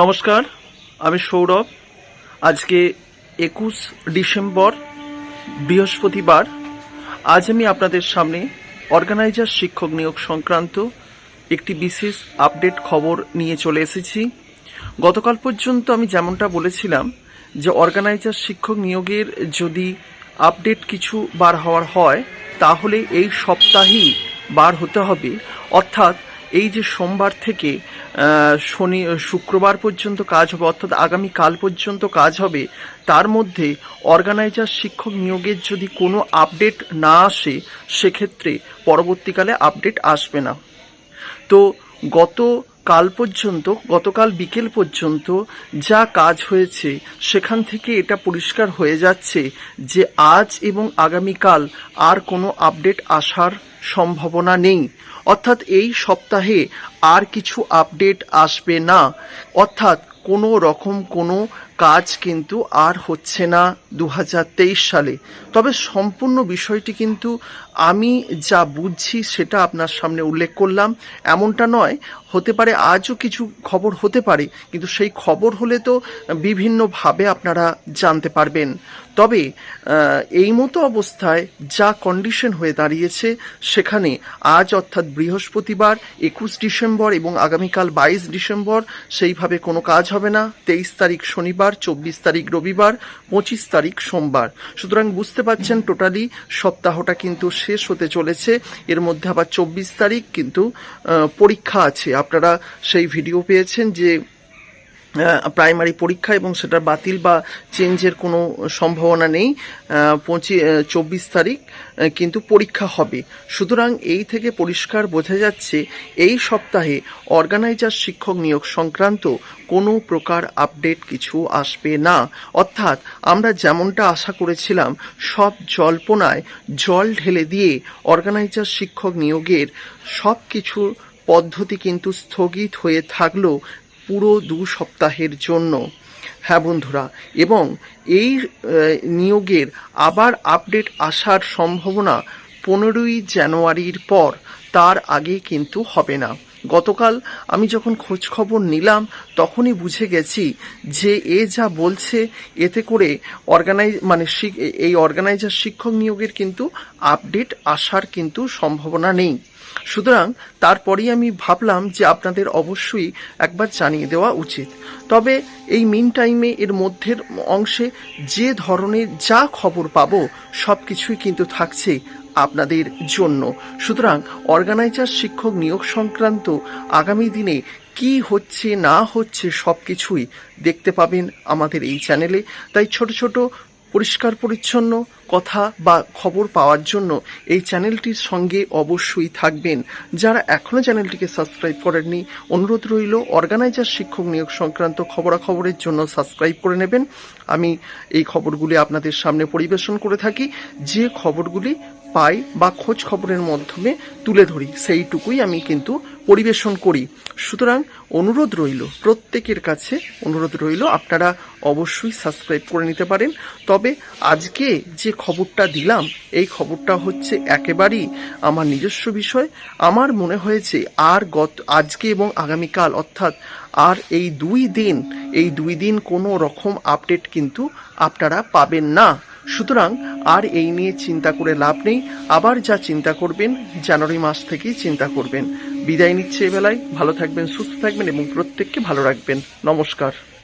নমস্কার, আমি সৌরভ। আজকে একুশ ডিসেম্বর, বৃহস্পতিবার। আজ আমি আপনাদের সামনে অর্গানাইজার শিক্ষক নিয়োগ সংক্রান্ত একটি বিশেষ আপডেট খবর নিয়ে চলে এসেছি। গতকাল পর্যন্ত আমি যেমনটা বলেছিলাম যে অর্গানাইজার শিক্ষক নিয়োগের যদি আপডেট কিছু বার হওয়ার হয়, তাহলে এই সপ্তাহেই বার হতে হবে। অর্থাৎ এই যে সোমবার থেকে শনি, শুক্রবার পর্যন্ত কাজ হবে, অর্থাৎ আগামী কাল পর্যন্ত কাজ হবে, তার মধ্যে অর্গানাইজার শিক্ষক নিয়োগের যদি কোনো আপডেট না আসে, সেক্ষেত্রে পরবর্তীকালে আপডেট আসবে না। তো গত কাল পর্যন্ত, গতকাল বিকেল পর্যন্ত যা কাজ হয়েছে, সেখান থেকে এটা পরিষ্কার হয়ে যাচ্ছে যে আজ এবং আগামীকাল আর কোনো আপডেট আসার সম্ভাবনা নেই। অর্থাৎ এই সপ্তাহে আর কিছু আপডেট আসবে না। অর্থাৎ কোনো রকম কোনো কাজ কিন্তু আর হচ্ছে না দু হাজার তেইশ সালে। তবে সম্পূর্ণ বিষয়টি কিন্তু আমি যা বুঝছি সেটা আপনার সামনে উল্লেখ করলাম। এমনটা নয়, হতে পারে আজও কিছু খবর হতে পারে, কিন্তু সেই খবর হলে তো বিভিন্নভাবে আপনারা জানতে পারবেন। তবে এই মতো অবস্থায় যা কন্ডিশন হয়ে দাঁড়িয়েছে সেখানে আজ অর্থাৎ বৃহস্পতিবার, একুশ ডিসেম্বর এবং আগামীকাল বাইশ ডিসেম্বর, সেইভাবে কোনো কাজ হবে না। তেইশ তারিখ শনিবার, চব্বিশ তারিখ রবিবার, পঁচিশ তারিখ সোমবার। সুতরাং বুঝতে পারছেন টোটালি সপ্তাহটা কিন্তু শেষ হতে চলেছে। এর মধ্যে আবার চব্বিশ তারিখ কিন্তু পরীক্ষা আছে। আপনারা সেই ভিডিও পেয়েছেন যে প্রাইমারি পরীক্ষা এবং সেটা বাতিল বা চেঞ্জের কোনো সম্ভাবনা নেই। পঁচি চব্বিশ তারিখ কিন্তু পরীক্ষা হবে। সুতরাং এই থেকে পরিষ্কার বোঝা যাচ্ছে, এই সপ্তাহে অর্গানাইজার শিক্ষক নিয়োগ সংক্রান্ত কোনো প্রকার আপডেট কিছু আসবে না। অর্থাৎ আমরা যেমনটা আশা করেছিলাম, সব জল্পনায় জল ঢেলে দিয়ে অর্গানাইজার শিক্ষক নিয়োগের সব কিছু পদ্ধতি কিন্তু স্থগিত হয়ে থাকল পুরো দু সপ্তাহের জন্য। হ্যাঁ বন্ধুরা, এবং এই নিয়োগের আবার আপডেট আসার সম্ভাবনা পনেরোই জানুয়ারির পর তার আগে কিন্তু হবে না। গতকাল আমি যখন খোঁজ খবর নিলাম, তখনই বুঝে গেছি যে এ যা বলছে, এতে করে অর্গানাইজ মানে এই অর্গানাইজার শিক্ষক নিয়োগের কিন্তু আপডেট আসার কিন্তু সম্ভাবনা নেই। সুতরাং তারপরেই আমি ভাবলাম যে আপনাদের অবশ্যই একবার জানিয়ে দেওয়া উচিত। তবে এই মিন টাইমে এর মধ্যের অংশে যে ধরনের যা খবর পাবো সব কিছুই কিন্তু থাকছে আপনাদের জন্য। সুতরাং অর্গানাইজার শিক্ষক নিয়োগ সংক্রান্ত আগামী দিনে কি হচ্ছে, না হচ্ছে সব কিছুই দেখতে পাবেন আমাদের এই চ্যানেলে। তাই ছোট ছোট পরিষ্কার পরিচ্ছন্ন কথা বা খবর পাওয়ার জন্য এই চ্যানেলটির সঙ্গে অবশ্যই থাকবেন। যারা এখনও চ্যানেলটিকে সাবস্ক্রাইব করেননি, অনুরোধ রইল অর্গানাইজার শিক্ষক নিয়োগ সংক্রান্ত খবরাখবরের জন্য সাবস্ক্রাইব করে নেবেন। আমি এই খবরগুলি আপনাদের সামনে পরিবেশন করে থাকি। যে খবরগুলি পাই বা খোঁজ খবরের মাধ্যমে তুলে ধরি, সেইটুকুই আমি কিন্তু পরিবেশন করি। সুতরাং অনুরোধ রইল, প্রত্যেকের কাছে অনুরোধ রইল, আপনারা অবশ্যই সাবস্ক্রাইব করে নিতে পারেন। তবে আজকে যে খবরটা দিলাম, এই খবরটা হচ্ছে একেবারেই আমার নিজস্ব বিষয়। আমার মনে হয়েছে আর গত, আজকে এবং আগামীকাল, অর্থাৎ আর এই দুই দিন, এই দুই দিন কোনো রকম আপডেট কিন্তু আপনারা পাবেন না। সুতরাং আর এই নিয়ে চিন্তা করে লাভ নেই। আবার যা চিন্তা করবেন, জানুয়ারি মাস থেকেই চিন্তা করবেন। বিদায় নিচ্ছে এবেলায় ভালো থাকবেন, সুস্থ থাকবেন এবং প্রত্যেককে ভালো রাখবেন। নমস্কার।